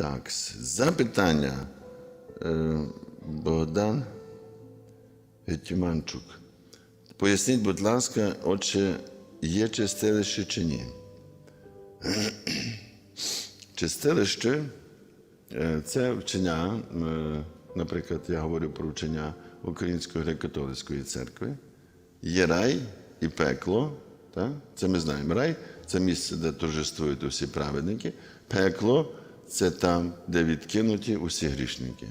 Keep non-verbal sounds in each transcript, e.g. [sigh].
Так, запитання. Е, Богдан Гетьманчук. Поясніть, будь ласка, отче, є чистилище чи ні? [clears throat] Чистилище е, це вчення, е, наприклад, я говорю про вчення Української греко-католицької церкви. Є рай і пекло. Так? Це ми знаємо. Рай це місце, де торжествують усі праведники. Пекло це там, де відкинуті усі грішники.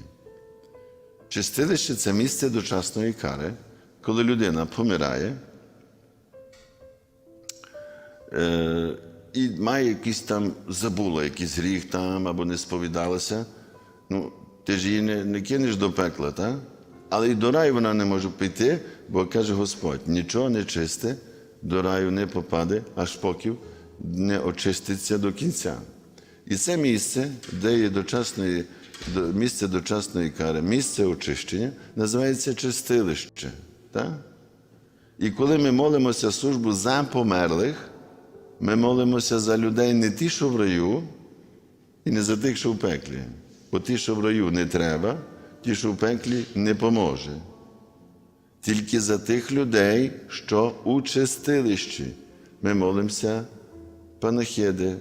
Чистилище це місце дочасної кари, коли людина помирає е, і має якийсь там забула, якийсь гріх там або не сповідалася. Ну, ти ж її не, не кинеш до пекла, так? Але і до раю вона не може піти, бо каже Господь: нічого не чисте, до раю не попаде, аж поки не очиститься до кінця. І це місце, де є дочасної, місце дочасної кари, місце очищення, називається чистилище. Так? І коли ми молимося службу за померлих, ми молимося за людей не ті, що в раю, і не за тих, що в пеклі. Бо ті, що в раю не треба, ті, що в пеклі не поможе. Тільки за тих людей, що у чистилищі. Ми молимося панахиди,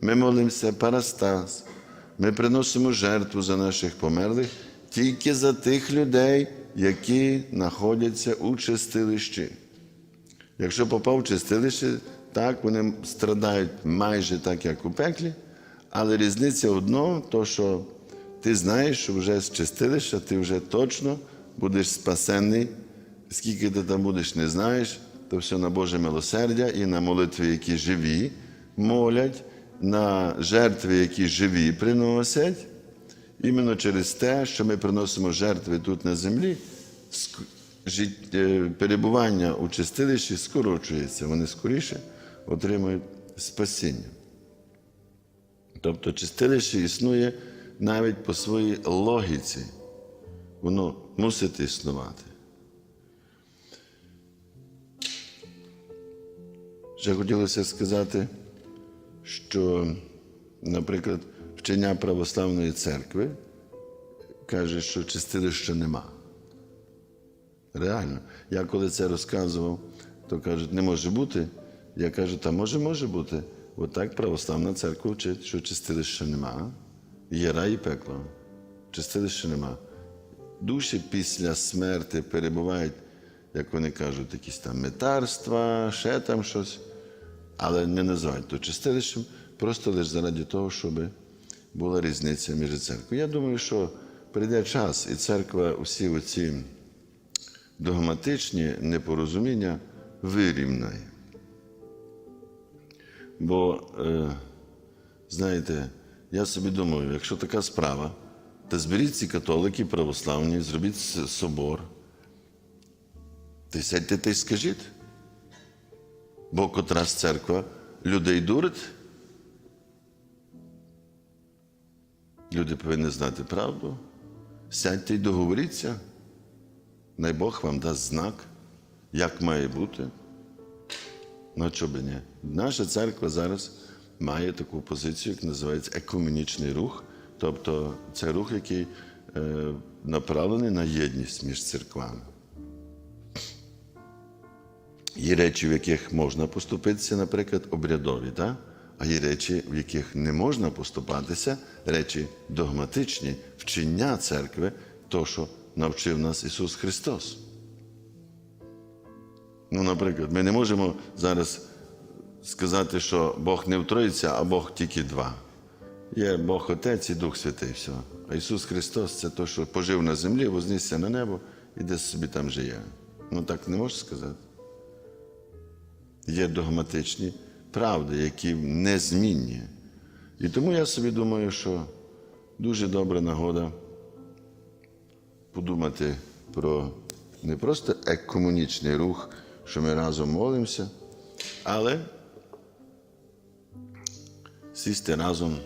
ми молимося парастас, ми приносимо жертву за наших померлих тільки за тих людей, які знаходяться у чистилищі. Якщо попав в чистилище, так вони страдають майже так, як у пеклі, але різниця одно, то що ти знаєш, що вже з чистилища ти вже точно будеш спасенний. Скільки ти там будеш, не знаєш, то все на Боже милосердя і на молитви, які живі молять, на жертви, які живі приносять. Іменно через те, що ми приносимо жертви тут на землі, е, перебування у чистилищі скорочується, вони скоріше отримують спасіння. Тобто чистилище існує навіть по своїй логіці. Воно мусить існувати. Ще хотілося сказати, що, наприклад, вчення православної церкви каже, що чистилища нема. Реально. Я коли це розказував, то кажуть, не може бути. Я кажу, та може, може бути. Отак православна церква вчить, що чистилища нема. Є рай і пекло. Чистилища нема. Душі після смерти перебувають, як вони кажуть, якісь там метарства, ще там щось, але не називають то чистилищем, просто лише заради того, щоб була різниця між церквою. Я думаю, що прийде час, і церква усі оці догматичні непорозуміння вирівняє. Бо, е, знаєте, я собі думаю, якщо така справа, то зберіть ці католики православні, зробіть собор. Ти сядьте та й скажіть. Бо котрась церква людей дурить. Люди повинні знати правду. Сядьте й договоріться. Най Бог вам дасть знак, як має бути. Ну, що би ні? Наша церква зараз має таку позицію, яка називається екуменічний рух. Тобто це рух, який е, направлений на єдність між церквами. Є речі, в яких можна поступитися, наприклад, обрядові, так? а є речі, в яких не можна поступатися, речі догматичні, вчення церкви, то, що навчив нас Ісус Христос. Ну, наприклад, ми не можемо зараз сказати, що Бог не в Троїці, а Бог тільки два. Є Бог Отець і Дух Святий. все. А Ісус Христос це той, що пожив на землі, вознісся на небо і десь собі там жиє. Ну так не можеш сказати. Є догматичні правди, які незмінні. І тому я собі думаю, що дуже добра нагода подумати про не просто екомунічний рух, що ми разом молимося, але сісти разом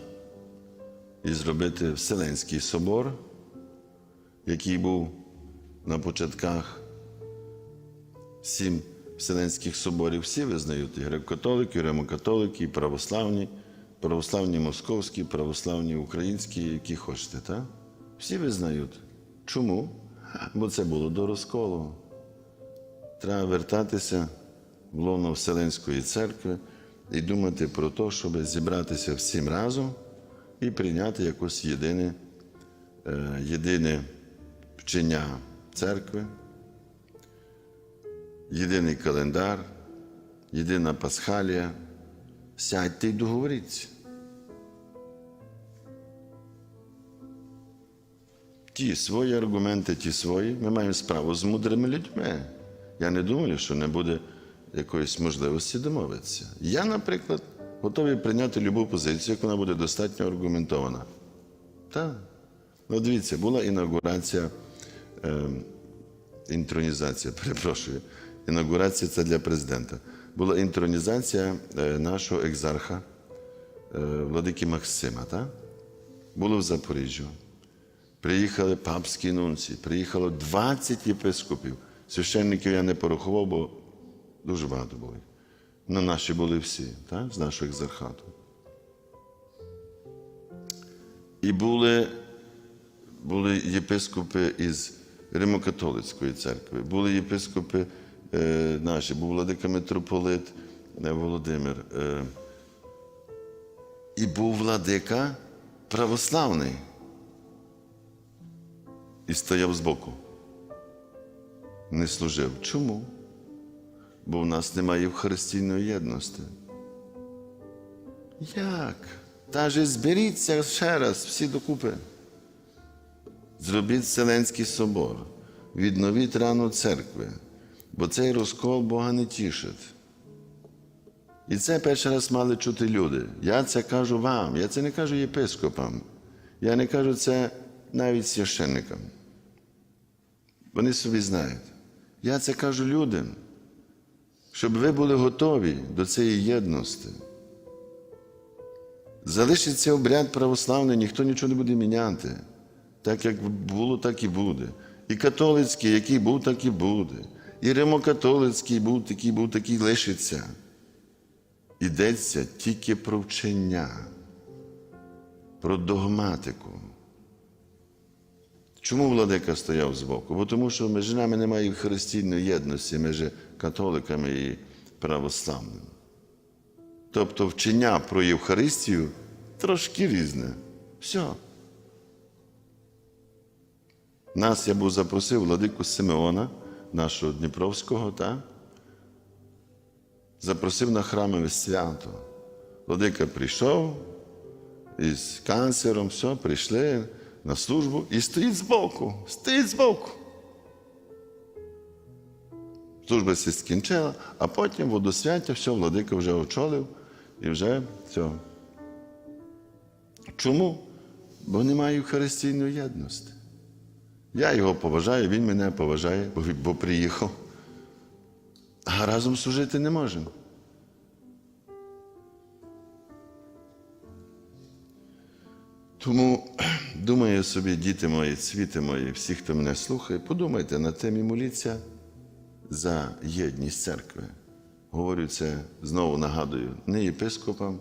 і зробити Вселенський собор, який був на початках сім Вселенських соборів. Всі визнають і греко-католики, і римокатолики, і православні, православні московські, православні українські, які хочете, так? Всі визнають. Чому? Бо це було до розколу. Треба вертатися в лоно Вселенської церкви і думати про те, щоб зібратися всім разом і прийняти якось єдине, е, єдине вчення церкви, єдиний календар, єдина пасхалія. Сядьте і договоріться. Ті свої аргументи, ті свої. Ми маємо справу з мудрими людьми. Я не думаю, що не буде якоїсь можливості домовитися. Я, наприклад, готовий прийняти будь-яку позицію, як вона буде достатньо аргументована. Так. Ну, дивіться, була інаугурація, е, інтронізація, [laughs] перепрошую. Інаугурація це для президента. Була інтронізація е, нашого екзарха е, владики Максима. Так? Було в Запоріжжю. Приїхали папські нунці, приїхало 20 єпископів. Священників я не порахував, бо дуже багато було. їх. Ну, наші були всі, так? з нашого екзархату. І були, були єпископи із Римокатолицької церкви, були єпископи наші, був владика митрополит е, Володимир. Е, і був владика православний і стояв збоку. Не служив. Чому? Бо в нас немає Євхаристійної єдності. Як? Та же зберіться ще раз, всі докупи. Зробіть Вселенський собор, відновіть рану церкви, бо цей розкол Бога не тішить. І це перший раз мали чути люди. Я це кажу вам, я це не кажу єпископам, я не кажу це навіть священникам. Вони собі знають. Я це кажу людям, щоб ви були готові до цієї єдності. Залишиться обряд православний, ніхто нічого не буде міняти. Так як було, так і буде. І католицький, який був, так і буде. І римокатолицький був, такий був, такий лишиться. Йдеться тільки про вчення, про догматику. Чому владика стояв збоку? Бо тому що між нами немає Євхаристійної єдності між католиками і православними. Тобто вчення про Євхаристію трошки різне. Все. Нас я був запросив владику Симеона, нашого Дніпровського, та? запросив на храмове свято. Владика прийшов із канцером, все, прийшли на службу і стоїть збоку, стоїть збоку. Служба все скінчила, а потім водосвяття, все, владика вже очолив і вже все. Чому? Бо немає Євхаристійної єдності. Я його поважаю, він мене поважає, бо, приїхав. А разом служити не можемо. Тому [clears throat] думаю собі, діти мої, світи мої, всі, хто мене слухає, подумайте над тим і моліться за єдність церкви. Говорю це знову нагадую, не єпископам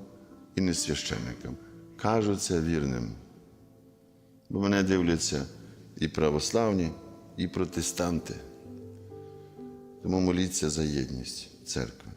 і не священникам. Кажу це вірним. Бо мене дивляться і православні, і протестанти. Тому моліться за єдність церкви.